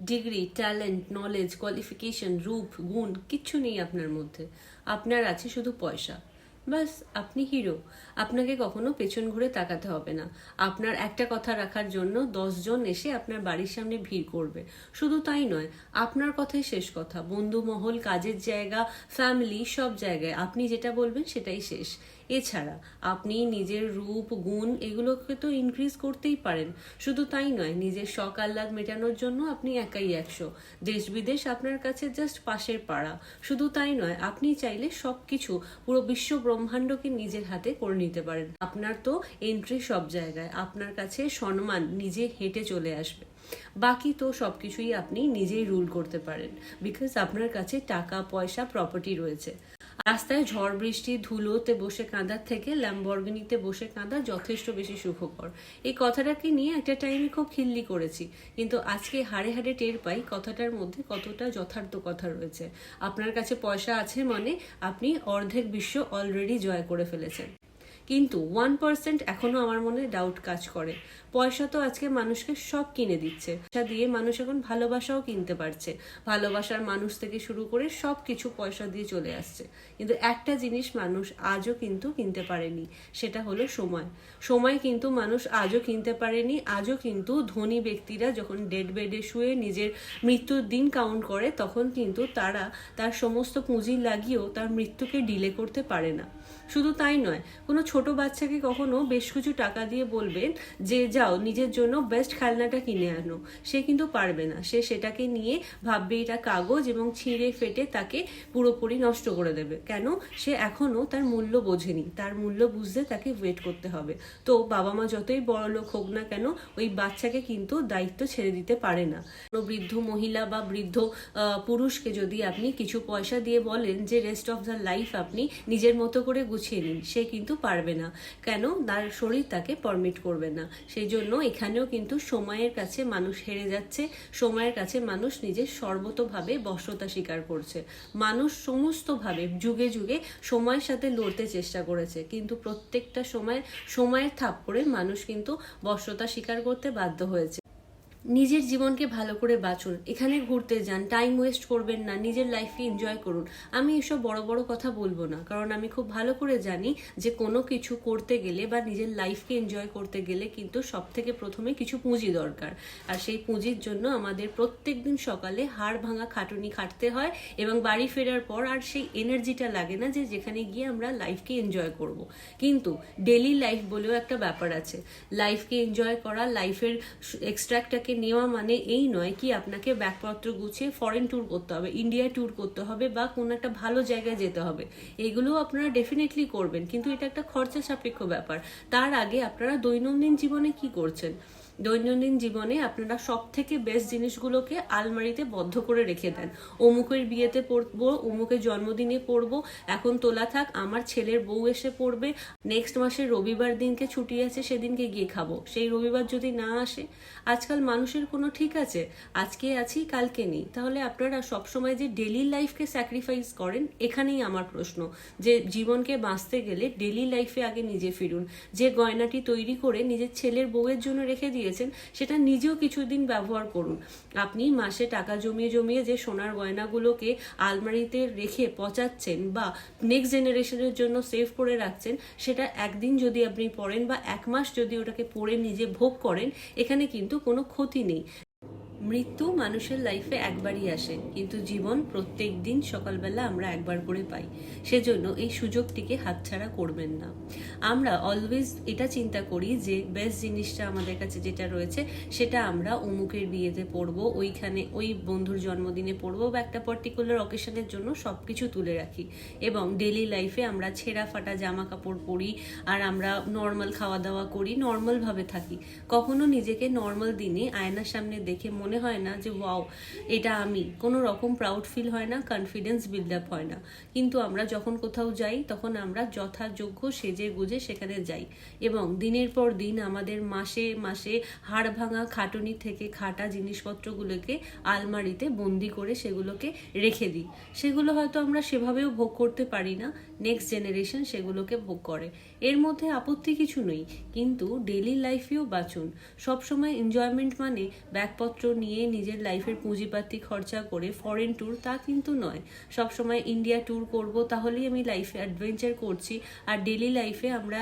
Degree talent knowledge qualification রূপ, গুণ, কিচ্ছু নেই আপনার মধ্যে। আপনার আছে শুধু পয়সা। বাস আপনি হিরো আপনাকে কখনো পেছন ঘুরে তাকাতে হবে না। আপনার একটা কথা রাখার জন্য দশজন এসে আপনার বাড়ির সামনে ভিড় করবে। শুধু তাই নয়, আপনার কথাই শেষ কথা। বন্ধু মহল, কাজের জায়গা ফ্যামিলি সব জায়গায়। আপনি যেটা বলবেন সেটাই শেষ। এছাড়া আপনি নিজের রূপ, গুণ এগুলোকে তো ইনক্রিজ করতেই পারেন। শুধু তাই নয়, নিজের শখ, আহ্লাদ মেটানোর জন্য আপনি একাই একশো। দেশ বিদেশ আপনার কাছে জাস্ট পাশের পাড়া। শুধু তাই নয়, আপনি চাইলে সব কিছু পুরো বিশ্ব ব্রহ্মাণ্ডকে নিজের হাতে করে নিতে পারেন। আপনার তো এন্ট্রি সব জায়গায়। আপনার কাছে সম্মান নিজে হেঁটে চলে আসবে। বাকি তো সব কিছুই আপনি নিজেই রুল করতে পারেন। বিকজ আপনার কাছে টাকা, পয়সা প্রপার্টি রয়েছে। রাস্তায় ঝড় বৃষ্টি, ধুলোতে বসে কাঁদার থেকে ল্যাম্বরগিনিতে বসে কাঁদা যথেষ্ট বেশি সুখকর। এই কথাটাকে নিয়ে একটা টাইমে খুব খিল্লি করেছি। কিন্তু আজকে হাড়ে হাড়ে টের পাই কথাটার মধ্যে কতটা যথার্থ কথা রয়েছে। আপনার কাছে পয়সা আছে মানে আপনি অর্ধেক বিশ্ব অলরেডি জয় করে ফেলেছেন। কিন্তু ওয়ান পার্সেন্ট এখনও আমার মনে ডাউট কাজ করে। পয়সা তো আজকে মানুষকে সব কিনে দিচ্ছে। পয়সা দিয়ে মানুষ এখন ভালোবাসাও কিনতে পারছে। ভালোবাসার মানুষ থেকে শুরু করে সব কিছু পয়সা দিয়ে চলে আসছে। কিন্তু একটা জিনিস মানুষ আজও কিন্তু কিনতে পারেনি, সেটা হলো সময়। সময় কিন্তু মানুষ আজও কিনতে পারেনি, আজও কিন্তু ধনী ব্যক্তিরা যখন ডেড বেডে শুয়ে নিজের মৃত্যুর দিন কাউন্ট করে, তখন কিন্তু তারা তার সমস্ত পুঁজি লাগিয়েও তার মৃত্যুকে ডিলে করতে পারে না। শুধু তাই নয়, কোনো ছোট বাচ্চাকে কখনো বেশ কিছু টাকা দিয়ে বলবেন যে, যাও, নিজের জন্য বেস্ট খেলনাটা কিনে আনো। সে কিন্তু পারবে না। সে সেটাকে নিয়ে ভাববে, এটা কাগজ এবং ছিঁড়ে ফেটে তাকে পুরোপুরি নষ্ট করে দেবে। কেন? সে এখনও তার মূল্য বোঝেনি। তার মূল্য বুঝতে তাকে ওয়েট করতে হবে। তো বাবা মা যতই বড় লোক হোক না কেন, ওই বাচ্চাকে কিন্তু দায়িত্ব ছেড়ে দিতে পারে না। কোনো বৃদ্ধ মহিলা বা বৃদ্ধ পুরুষকে যদি আপনি কিছু পয়সা দিয়ে বলেন যে রেস্ট অফ দ্য লাইফ আপনি নিজের মতো করে গুছিয়ে নিন। সে কিন্তু পারবে না। কেন? তার শরীর তাকে পারমিট করবে না। সেই জন্য এখানেও কিন্তু সময়ের কাছে মানুষ হেরে যাচ্ছে। সময়ের কাছে মানুষ নিজের সর্বতভাবে বশ্যতা স্বীকার করছে। মানুষ সমস্তভাবে যুগে যুগে সময়ের সাথে লড়তে চেষ্টা করেছে। কিন্তু প্রত্যেকটা সময় সময়ের থাপ করে মানুষ কিন্তু বশ্যতা স্বীকার করতে বাধ্য হয়েছে। নিজের জীবনকে ভালো করে বাঁচুন, এখানে ঘুরতে যান টাইম ওয়েস্ট করবেন না, নিজের লাইফে এনজয় করুন। আমি এসব বড় বড় কথা বলব না, কারণ আমি খুব ভালো করে জানি যে কোনো কিছু করতে গেলে বা নিজের লাইফকে এনজয় করতে গেলে কিন্তু সব থেকে প্রথমে কিছু পুঁজি দরকার। আর সেই পুঁজির জন্য আমাদের প্রত্যেক দিন সকালে হাড় ভাঙা খাটুনি খাটতে হয় এবং বাড়ি ফেরার পর আর সেই এনার্জিটা লাগে না যে যেখানে গিয়ে আমরা লাইফকে এনজয় করব। কিন্তু ডেলি লাইফ বলেও একটা ব্যাপার আছে। লাইফকে এনজয় করা লাইফের এক্সট্রাক্টটাকে নেওয়া মানে এই নয় কি আপনাকে ব্যাগপত্র গুছিয়ে ফরেন ট্যুর করতে হবে ইন্ডিয়া ট্যুর করতে হবে বা কোনো একটা ভালো জায়গায় যেতে হবে। এগুলো আপনারা ডেফিনেটলি করবেন, কিন্তু এটা একটা খরচা সাপেক্ষ ব্যাপার। তার আগে আপনারা দৈনন্দিন জীবনে কি করছেন? দৈনন্দিন জীবনে আপনারা সব থেকে বেস্ট জিনিসগুলোকে আলমারিতে বদ্ধ করে রেখে দেন। অমুকের বিয়েতে পড়ব অমুকের জন্মদিনে পড়ব এখন তোলা থাক, আমার ছেলের বউ এসে পড়বে নেক্সট মাসের রবিবার দিনকে ছুটি আছে, সেদিনকে গিয়ে খাব। সেই রবিবার যদি না আসে, আজকাল মানুষের কোনো ঠিক আছে, আজকে আছি, কালকে নেই। তাহলে আপনারা সবসময় যে ডেলি লাইফকে স্যাক্রিফাইস করেন, এখানেই আমার প্রশ্ন। যে জীবনকে বাঁচতে গেলে ডেলি লাইফে আগে নিজে ফিরুন। যে গয়নাটি তৈরি করে নিজের ছেলের বউয়ের জন্য রেখে দিয়েছেন, সেটা নিজেও কিছুদিন ব্যবহার করুন। আপনি মাসে টাকা জমিয়ে জমিয়ে যে সোনার গয়নাগুলোকে আলমারিতে রেখে পচাচ্ছেন বা নেক্সট জেনারেশনের জন্য সেভ করে রাখছেন, সেটা একদিন যদি আপনি পড়েন বা এক মাস যদি ওটাকে পড়ে নিজে ভোগ করেন, এখানে কিন্তু কোনো ক্ষতি নেই। মৃত্যু মানুষের লাইফে একবারই আসে, কিন্তু জীবন প্রত্যেক দিন সকালবেলা আমরা একবার করে পাই। সেজন্য এই সুযোগটিকে হাতছাড়া করবেন না। আমরা অলওয়েজ এটা চিন্তা করি যে বেস্ট জিনিসটা আমাদের কাছে যেটা রয়েছে, সেটা আমরা অমুকের বিয়েতে পড়ব ওইখানে ওই বন্ধুর জন্মদিনে পড়ব বা একটা পার্টিকুলার অকেশনের জন্য সব কিছু তুলে রাখি। এবং ডেলি লাইফে আমরা ছেঁড়া ফাটা জামা কাপড় পরি, আর আমরা নর্মাল খাওয়া দাওয়া করি নর্মালভাবে থাকি। কখনো নিজেকে নর্মাল দিনে আয়নার সামনে দেখে মনে হয় না যে, ওয়াও, এটা আমি। কোনো রকম প্রাউড ফিল হয় না কনফিডেন্স বিল্ড আপ হয় না। কিন্তু আমরা যখন কোথাও যাই, তখন আমরা যথাযোগ্য সেজে গুজে সেখানে যাই। এবং দিনের পর দিন আমাদের মাসে মাসে হাড় ভাঙা খাটুনি থেকে খাটা জিনিসপত্রগুলোকে আলমারিতে বন্দি করে সেগুলোকে রেখে দিই। সেগুলো হয়তো আমরা সেভাবেও ভোগ করতে পারি না নেক্সট জেনারেশন সেগুলোকে ভোগ করে। এর মধ্যে আপত্তি কিছু নেই, কিন্তু ডেলি লাইফেও বাঁচুন। সবসময় এনজয়মেন্ট মানে ব্যাগপত্র নিয়ে নিজের লাইফের পুঁজিপাতি খরচা করে ফরেন ট্যুর তা কিন্তু নয়। সবসময় ইন্ডিয়া ট্যুর করব, তাহলেই আমি লাইফে অ্যাডভেঞ্চার করছি। আর ডেলি লাইফে আমরা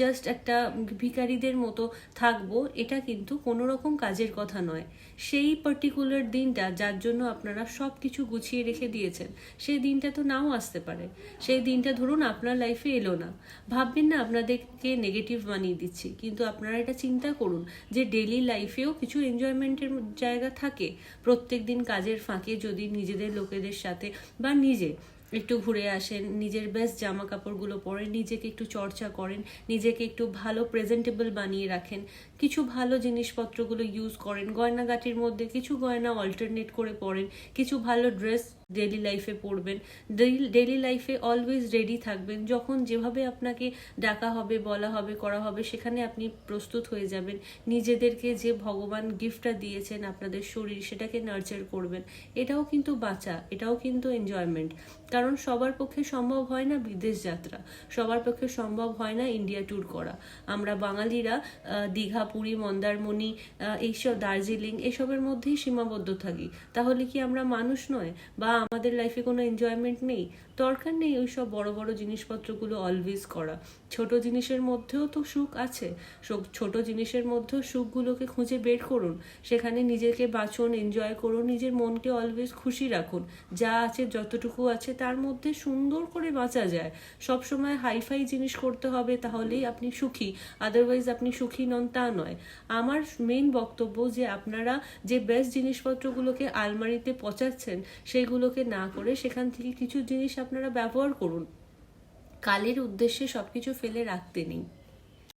জাস্ট একটা ভিখারিদের মতো থাকব, এটা কিন্তু কোনো রকম কাজের কথা নয়। সেই পার্টিকুলার দিনটা, যার জন্য আপনারা সব কিছু গুছিয়ে রেখে দিয়েছেন, সেই দিনটা তো নাও আসতে পারে। সেই দিনটা ধরুন আপনার লাইফে এলো না। ভাববেন না, আপনাদেরকে নেগেটিভ বানিয়ে দিচ্ছি। কিন্তু আপনারা এটা চিন্তা করুন যে ডেলি লাইফেও কিছু এনজয়মেন্টের জায়গা থাকে, প্রত্যেক দিন কাজের ফাঁকে যদি নিজেদের লোকেদের সাথে বা নিজে একটু ঘুরে আসেন, নিজের বেস্ট জামা কাপড়গুলো পরেন, নিজেকে একটু চর্চা করেন, নিজেকে একটু ভালো প্রেজেন্টেবল বানিয়ে রাখেন, কিছু ভালো জিনিসপত্রগুলো ইউজ করেন, গয়নাগাটির মধ্যে কিছু গয়না অল্টারনেট করে পরেন, কিছু ভালো ড্রেস ডেলি লাইফে পরবেন ডেলি লাইফে অলওয়েজ রেডি থাকবেন। যখন যেভাবে আপনাকে ডাকা হবে, বলা হবে, করা হবে, সেখানে আপনি প্রস্তুত হয়ে যাবেন। নিজেদেরকে যে ভগবান গিফটটা দিয়েছেন আপনাদের শরীর, সেটাকে নার্চার করবেন। এটাও কিন্তু বাঁচা, এটাও কিন্তু এনজয়মেন্ট কারণ সবার পক্ষে সম্ভব হয় না বিদেশ যাত্রা। সবার পক্ষে সম্ভব হয় না ইন্ডিয়া ট্যুর করা। আমরা বাঙালিরা দীঘা, পুরী, মন্দারমণি এইসব দার্জিলিং, এসবের মধ্যেই সীমাবদ্ধ থাকি। তাহলে কি আমরা মানুষ নয়? বা আমাদের লাইফে কোনো এনজয়মেন্ট নেই দরকার নেই ওই সব বড় বড় জিনিসপত্রগুলো অলওয়েজ করা। ছোট জিনিসের মধ্যেও তো সুখ আছে। ছোট জিনিসের মধ্যেও সুখগুলোকে খুঁজে বের করুন। সেখানে নিজেকে বাঁচুন এনজয় করুন, নিজের মনকে অলওয়েজ খুশি রাখুন। যা আছে, যতটুকু আছে, তার মধ্যে সুন্দর করে বাঁচা যায়। সবসময় হাইফাই জিনিস করতে হবে, তাহলেই আপনি সুখী। আদারওয়াইজ আপনি সুখী নন, তা নয়। আমার মেইন বক্তব্য যে আপনারা যে বেস্ট জিনিসপত্রগুলোকে আলমারিতে পচাচ্ছেন, সেগুলোকে না করে সেখান থেকে কিছু জিনিস আপনারা ব্যবহার করুন। কালের উদ্দেশ্যে সব কিছু ফেলে রাখতে নেই।